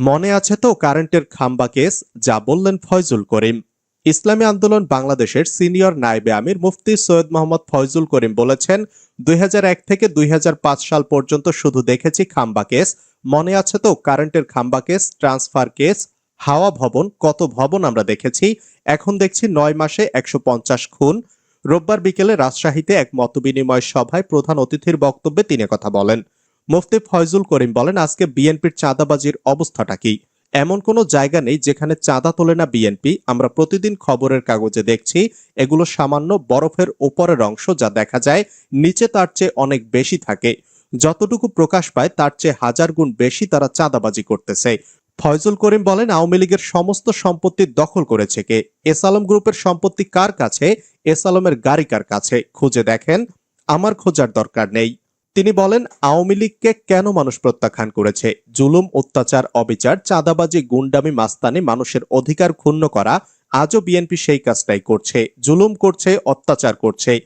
মনে আছে তো কারেন্টের খাম্বা কেস? যা বললেন ফয়জুল করিম। ইসলামী আন্দোলন বাংলাদেশের সিনিয়র নায়েবে আমির মুফতি সৈয়দ মোহাম্মদ ফয়জুল করিম বলেছেন দু হাজার এক থেকে দুই হাজার পাঁচ সাল পর্যন্ত শুধু দেখেছি খাম্বা কেস। মনে আছে তো কারেন্টের খাম্বা কেস, ট্রান্সফার কেস, হাওয়া ভবন, কত ভবন আমরা দেখেছি। এখন দেখছি নয় মাসে একশো পঞ্চাশ খুন। রোববার বিকেলে রাজশাহীতে এক মতবিনিময় সভায় প্রধান অতিথির বক্তব্যে তিনি কথা বলেন। মুফতি ফয়জুল করিম বলেন, আজকে বিএনপির চাঁদাবাজির অবস্থাটা কি? এমন কোনো জায়গা নেই যেখানে চাঁদা তোলে না বিএনপি। আমরা প্রতিদিন খবরের কাগজে দেখছি, এগুলো সামান্য বরফের উপরের অংশ যা দেখা যায় নিচে তার চেয়ে অনেক বেশি থাকে। যতটুকু প্রকাশ পায়, তার চেয়ে হাজার গুণ বেশি তারা চাঁদাবাজি করতেছে। ফয়জুল করিম বলেন, আওয়ামী লীগের সমস্ত সম্পত্তি দখল করেছে কে? এস আলম গ্রুপের সম্পত্তি কার কাছে? এস আলমের গাড়ি কার কাছে? খুঁজে দেখেন, আমার খোঁজার দরকার নেই। তিনি বলেন, আওয়ামী লীগকে কেন মানুষ প্রত্যাখ্যান করেছে? জুলুম, অত্যাচার, অবিচার, চাঁদাবাজি, গুন্ডামি, মাস্তানি, মানুষের অধিকার ক্ষুণ্ণ করা, আজও বিএনপি সেই কাজটাই করছে। জুলুম করছে, অত্যাচার করছে।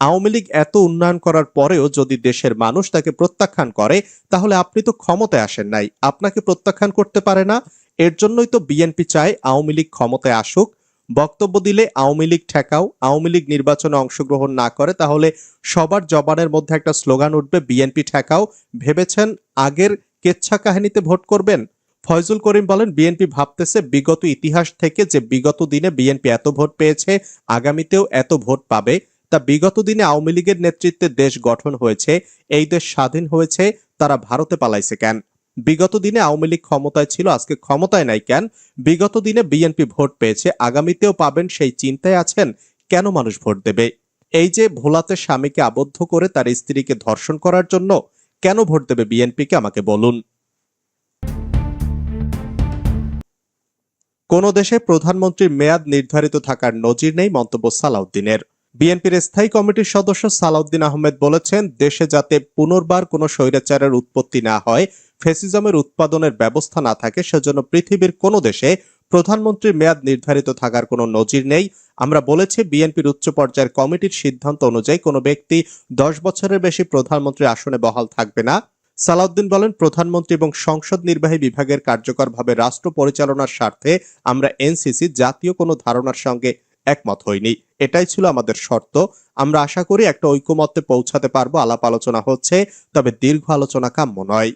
আওয়ামী লীগ এত উন্নয়ন করার পরেও যদি দেশের মানুষ তাকে প্রত্যাখ্যান করে, তাহলে আপনি তো ক্ষমতায় আসেন নাই। আপনাকে প্রত্যাখ্যান করতে পারে না। এর জন্যই তো বিএনপি চায় আওয়ামী লীগ ক্ষমতায় আসুক। বক্তব্য দিলে আওয়ামী লীগ ঠেকাও, আওয়ামী লীগ নির্বাচনে অংশগ্রহণ না করে, তাহলে সবার জবানের মধ্যে একটা স্লোগান উঠবে, বিএনপি ঠেকাও। ভেবেছেন আগের কেচ্ছা কাহিনীতে ভোট করবেন? ফয়জুল করিম বলেন, বিএনপি ভাবতেছে বিগত ইতিহাস থেকে যে বিগত দিনে বিএনপি এত ভোট পেয়েছে, আগামীতেও এত ভোট পাবে, তা বিগত দিনে আওয়ামী লীগের নেতৃত্বে দেশ গঠন হয়েছে, এই দেশ স্বাধীন হয়েছে, তারা ভারতে পালাইছে কেন? বিগত দিনে আওয়ামী লীগ ক্ষমতায় ছিল, আজকে ক্ষমতায় নাই কেন? বিগত দিনে বিএনপি ভোট পেয়েছে, আগামীতেও পাবেন সেই চিন্তায় আছেন, কেন মানুষ ভোট দেবে? এই যে ভোলাতে স্বামীকে আবদ্ধ করে তার স্ত্রীকে ধর্ষণ করার জন্য কেন ভোট দেবে বিএনপিকে, আমাকে বলুন। কোন দেশে প্রধানমন্ত্রীর মেয়াদ নির্ধারিত থাকার নজির নেই মন্তব্য সালাউদ্দিনের। বিএনপির স্থায়ী কমিটির সদস্য সালাউদ্দিন আহমেদ বলেছেন, দেশে যাতে পুনর্বার কোনো স্বৈরাচারের উৎপত্তি না হয় ফেসিজমের উৎপাদনের ব্যবস্থা না থাকে, সেজন্য পৃথিবীর কোনো দেশে প্রধানমন্ত্রীর মেয়াদ নির্ধারিত থাকার কোনো নজির নেই। আমরা বলেছি, বিএনপির উচ্চ পর্যায়ের কমিটির সিদ্ধান্ত অনুযায়ী কোনো ব্যক্তি দশ বছরের বেশি প্রধানমন্ত্রীর আসনে বহাল থাকবে না। সালাউদ্দিন বলেন, প্রধানমন্ত্রী এবং সংসদ নির্বাহী বিভাগের কার্যকরভাবে রাষ্ট্র পরিচালনার স্বার্থে আমরা এনসিসি জাতীয় কোনো ধারণার সঙ্গে একমত হইনি। এটাই ছিল আমাদের শর্ত। আমরা আশা করি একটা ঐকমত্যে পৌঁছাতে পারব, আলাপ আলোচনা হচ্ছে, তবে দীর্ঘ আলোচনা কাম্য নয়।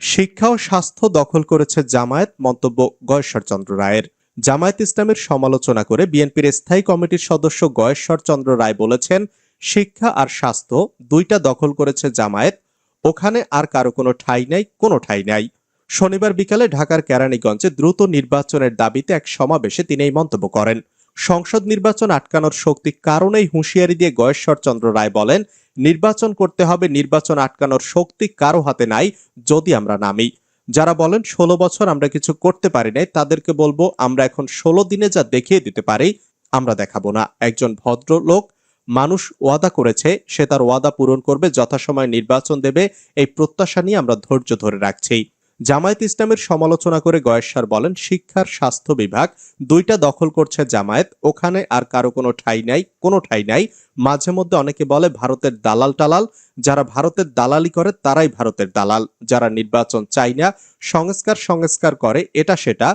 শিক্ষা ও স্বাস্থ্য দখল করেছে জামায়াত মন্তব্য গয়েশ্বর চন্দ্র রায়ের। জামায়াত ইসলামের সমালোচনা করে বিএনপির স্থায়ী কমিটির সদস্য গয়েশ্বর চন্দ্র রায় বলেছেন, শিক্ষা আর স্বাস্থ্য দুইটা দখল করেছে জামায়াত, ওখানে আর কারও কোনো ঠাঁই নাই, কোনো ঠাঁই নাই। শনিবার বিকালে ঢাকার কেরানীগঞ্জে দ্রুত নির্বাচনের দাবিতে এক সমাবেশে তিনি এই মন্তব্য করেন। সংসদ নির্বাচন আটকানোর শক্তি কারণেই হুঁশিয়ারি দিয়ে গয়েশ্বর চন্দ্র রায় বলেন, নির্বাচন করতে হবে, নির্বাচন আটকানোর শক্তি কারও হাতে নাই, যদি আমরা নামি। যারা বলেন, ষোলো বছর আমরা কিছু করতে পারি নাই, তাদেরকে বলব, আমরা এখন ষোলো দিনে যা দেখিয়ে দিতে পারি, আমরা দেখাবো না। একজন ভদ্রলোক মানুষ ওয়াদা করেছে, সে তার ওয়াদা পূরণ করবে, যথাসময়ে নির্বাচন দেবে, এই প্রত্যাশা নিয়ে আমরা ধৈর্য ধরে রাখছি। জামায়াত ইসলামের সমালোচনা করে গয়েশ্বর বলেন, শিক্ষার স্বাস্থ্য বিভাগ দুইটা দখল করছে জামায়াত, ওখানে আর কারও কোনো ঠাই নাই, কোনো ঠাই নাই। মাঝে মধ্যে অনেকে বলে, ভারতের দালাল টালাল। যারা ভারতের দালালি করে, তারাই ভারতের দালাল। যারা নির্বাচন চাই না, সংস্কার সংস্কার করে, এটা সেটা।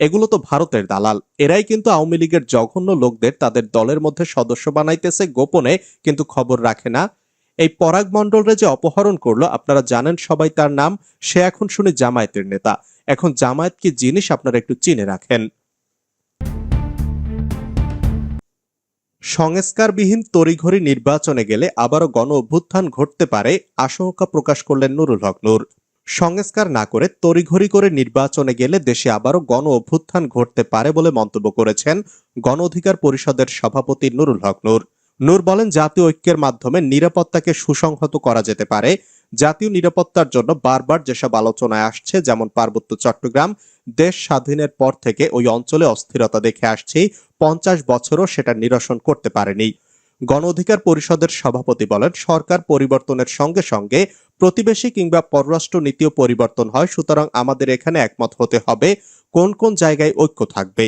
এগুলো তো ভারতের দালাল। এরাই কিন্তু আওয়ামী লীগের জঘন্য লোকদের তাদের দলের মধ্যে সদস্য বানাইতেছে গোপনে, কিন্তু খবর রাখে না। এই পরাগ মণ্ডলরে যে অপহরণ করল, আপনারা জানেন সবাই তার নাম, সে এখন শুনে জামায়াতের নেতা। এখন জামায়াত কি জিনিস আপনারা একটু চিনে রাখেন। সংস্কারবিহীন তড়িঘড়ি নির্বাচনে গেলে আবারও গণ অভ্যুত্থান ঘটতে পারে, আশঙ্কা প্রকাশ করলেন নুরুল হক নূর। সংস্কার না করে তড়িঘড়ি করে নির্বাচনে গেলে দেশে আবারও গণ অভ্যুত্থান ঘটতে পারে বলে মন্তব্য করেছেন গণ অধিকার পরিষদের সভাপতি নুরুল হক নূর। নূর বলেন, জাতীয় ঐক্যের মাধ্যমে নিরাপত্তাকে সুসংহত করা যেতে পারে। জাতীয় নিরাপত্তার জন্য বারবার যেসব আলোচনায় আসছে, যেমন পার্বত্য চট্টগ্রাম, দেশ স্বাধীনের পর থেকে ওই অঞ্চলে অস্থিরতা দেখে আসছি, পঞ্চাশ বছরও সেটা নিরসন করতে পারেনি। গণ অধিকার পরিষদের সভাপতি বলেন, সরকার পরিবর্তনের সঙ্গে সঙ্গে প্রতিবেশী কিংবা পররাষ্ট্র নীতিও পরিবর্তন হয়, সুতরাং আমাদের এখানে একমত হতে হবে কোন কোন জায়গায় ঐক্য থাকবে।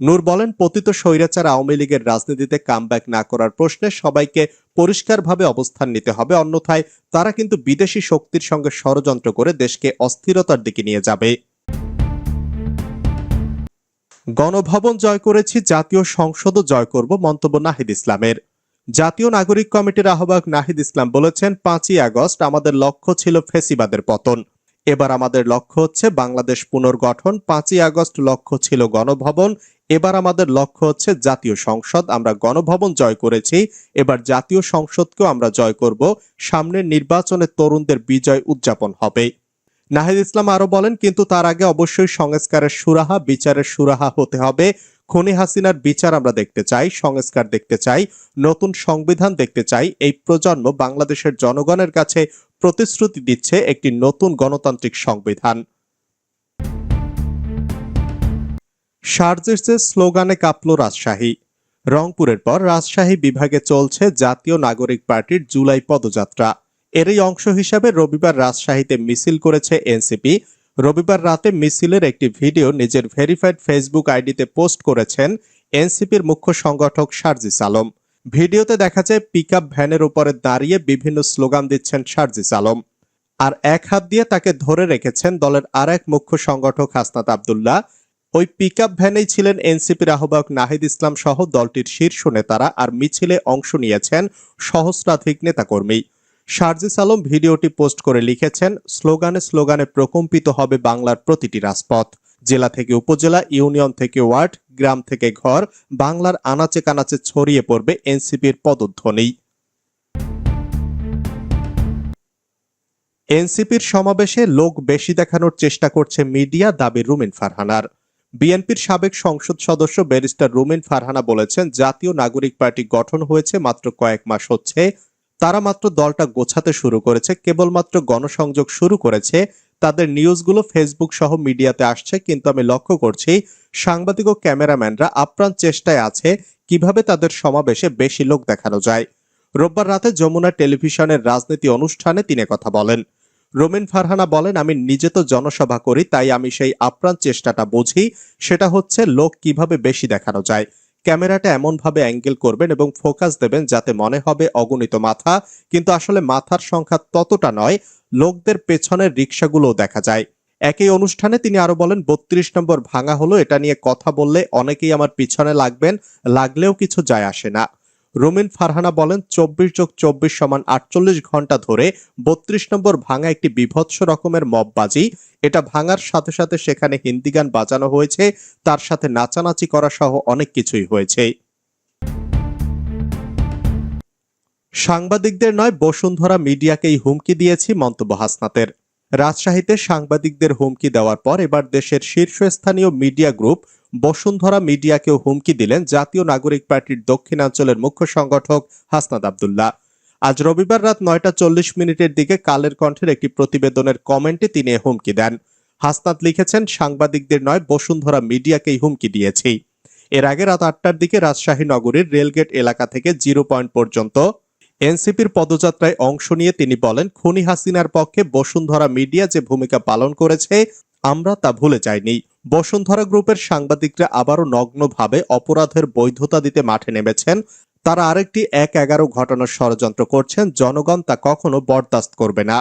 নূর বলেন, পতিত স্বৈরাচার আওয়ামী লীগের রাজনীতিতে কামব্যাক না করার প্রশ্নে সবাইকে পরিষ্কারভাবে অবস্থান নিতে হবে। অন্যথায় তারা কিন্তু বিদেশি শক্তির সঙ্গে ষড়যন্ত্র করে দেশকে অস্থিরতার দিকে নিয়ে যাবে। গণভবন জয় করেছি, জাতীয় সংসদও জয় করব, মন্তব্য নাহিদ ইসলামের। জাতীয় নাগরিক কমিটির আহ্বায়ক নাহিদ ইসলাম বলেছেন, পাঁচই আগস্ট আমাদের লক্ষ্য ছিল ফেসিবাদের পতন। এবার আমাদের লক্ষ্য হচ্ছে বাংলাদেশ পুনর্গঠন। পাঁচই আগস্ট লক্ষ্য ছিল গণভবন। এবার আমাদের লক্ষ্য হচ্ছে জাতীয় সংসদ। আমরা গণভবন জয় করেছি। এবার জাতীয় সংসদকেও আমরা জয় করব। সামনের নির্বাচনে তরুণদের বিজয় উদযাপন হবে। নাহিদ ইসলাম আরও বলেন, কিন্তু তার আগে অবশ্যই সংস্কারের সুরাহা, বিচারের সুরাহা হতে হবে। খনি হাসিনার বিচার আমরা দেখতে চাই, সংস্কার দেখতে চাই, নতুন সংবিধান দেখতে চাই। এই প্রজন্ম বাংলাদেশের জনগণের কাছে প্রতিশ্রুতি দিচ্ছে একটি নতুন গণতান্ত্রিক সংবিধান। শারজেসের স্লোগানে কাঁপল রাজশাহী। রংপুরের পর রাজশাহী বিভাগে চলছে জাতীয় নাগরিক পার্টির জুলাই পদযাত্রা। এরই অংশ হিসাবে রবিবার রাজশাহীতে মিছিল করেছে এনসিপি। রবিবার রাতে মিছিলের একটি ভিডিও নিজের ভেরিফাইড ফেসবুক আইডিতে পোস্ট করেছেন এনসিপির মুখ্য সংগঠক সার্জিস আলম। ভিডিওতে দেখা যায়, পিকআপ ভ্যানের উপরে দাঁড়িয়ে বিভিন্ন স্লোগান দিচ্ছেন সার্জিস আলম। আর এক হাত দিয়ে তাকে ধরে রেখেছেন দলের আর এক মুখ্য সংগঠক হাসনাত আবদুল্লাহ। ওই পিকআপ ভ্যানেই ছিলেন এনসিপির আহ্বায়ক নাহিদ ইসলাম সহ দলটির শীর্ষ নেতারা আর মিছিলে অংশ নিয়েছেন সহস্রাধিক নেতাকর্মী। শারজিস আলম ভিডিওটি পোস্ট করে লিখেছেন, স্লোগানে স্লোগানে প্রকম্পিত হবে বাংলার প্রতিটি রাজপথ। জেলা থেকে উপজেলা, ইউনিয়ন থেকে ওয়ার্ড, গ্রাম থেকে ঘর, বাংলার আনাচে কানাচে ছড়িয়ে পড়বে এনসিপির পদধ্বনি। এনসিপির সমাবেশে লোক বেশি দেখানোর চেষ্টা করছে মিডিয়া দাবি রুমিন ফারহানার। বিএনপির সাবেক সংসদ সদস্য ব্যারিস্টার রুমিন ফারহানা বলেছেন, জাতীয় নাগরিক পার্টি গঠন হয়েছে মাত্র কয়েক মাস হচ্ছে। তারা মাত্র দলটা গোছাতে শুরু করেছে, কেবলমাত্র গণসংযোগ শুরু করেছে। তাদের নিউজগুলো ফেসবুক সহ মিডিয়াতে আসছে, কিন্তু আমি লক্ষ্য করছি সাংবাদিক ও ক্যামেরাম্যানরা আপ্রাণ চেষ্টায় আছে কীভাবে তাদের সমাবেশে বেশি লোক দেখানো যায়। রোববার রাতে যমুনা টেলিভিশনের রাজনীতি অনুষ্ঠানে তিনি কথা বলেন। রোমিন ফারহানা বলেন, আমি নিজে তো জনসভা করি, তাই আমি সেই আপ্রাণ চেষ্টাটা বুঝি। সেটা হচ্ছে লোক কীভাবে বেশি দেখানো যায়। ক্যামেরাটা এমনভাবে অ্যাঙ্গেল করবেন এবং ফোকাস দেবেন যাতে মনে হবে অগণিত মাথা। কিন্তু আসলে মাথার সংখ্যা ততটা নয়, লোকদের পেছনের রিক্সাগুলোও দেখা যায়। একই অনুষ্ঠানে তিনি আরও বলেন, বত্রিশ নম্বর ভাঙা হলো, এটা নিয়ে কথা বললে অনেকেই আমার পিছনে লাগবেন, লাগলেও কিছু যায় আসে না। রুমিন ফারহানা বলেন, চব্বিশ যোগ চব্বিশ সমান আটচল্লিশ ঘণ্টা ধরে বত্রিশ নম্বর ভাঙা একটি বিভৎস রকমের মববাজি এটা ভাঙার সাথে সাথে সেখানে হিন্দি গান বাজানো হয়েছে। তার সাথে নাচানাচি করা সহ অনেক কিছুই হয়েছে। সাংবাদিকদের নয়, বসুন্ধরা মিডিয়াকেই হুমকি দিয়েছি মন্তব্য হাসনাতের। রাজশাহীতে সাংবাদিকদের হুমকি দেওয়ার পর এবার দেশের শীর্ষস্থানীয় মিডিয়া গ্রুপ বসুন্ধরা মিডিয়াকেও হুমকি দিলেন জাতীয় নাগরিক পার্টির দক্ষিণাঞ্চলের মুখ্য সংগঠক হাসনাদ আবদুল্লাহ। আজ রবিবার রাত নয়টা চল্লিশ মিনিটের দিকে কালের কণ্ঠের একটি প্রতিবেদনের কমেন্টে তিনি হুমকি দেন। হাসনাত লিখেছেন, সাংবাদিকদের নয়, বসুন্ধরা মিডিয়াকেই হুমকি দিয়েছি। এর আগে রাত আটটার দিকে রাজশাহী নগরীর রেলগেট এলাকা থেকে জিরো পয়েন্ট পর্যন্ত এনসিপির পদযাত্রায় অংশ নিয়ে তিনি বলেন, খুনি হাসিনার পক্ষে বসুন্ধরা মিডিয়া যে ভূমিকা পালন করেছে আমরা তা ভুলে যাইনি। বসুন্ধরা গ্রুপের সাংবাদিকরা আবারও নগ্নভাবে অপরাধের বৈধতা দিতে মাঠে নেমেছেন। তারা আরেকটি এক এগারো ঘটনার ষড়যন্ত্র করছেন। জনগণ তা কখনো বরদাস্ত করবে না।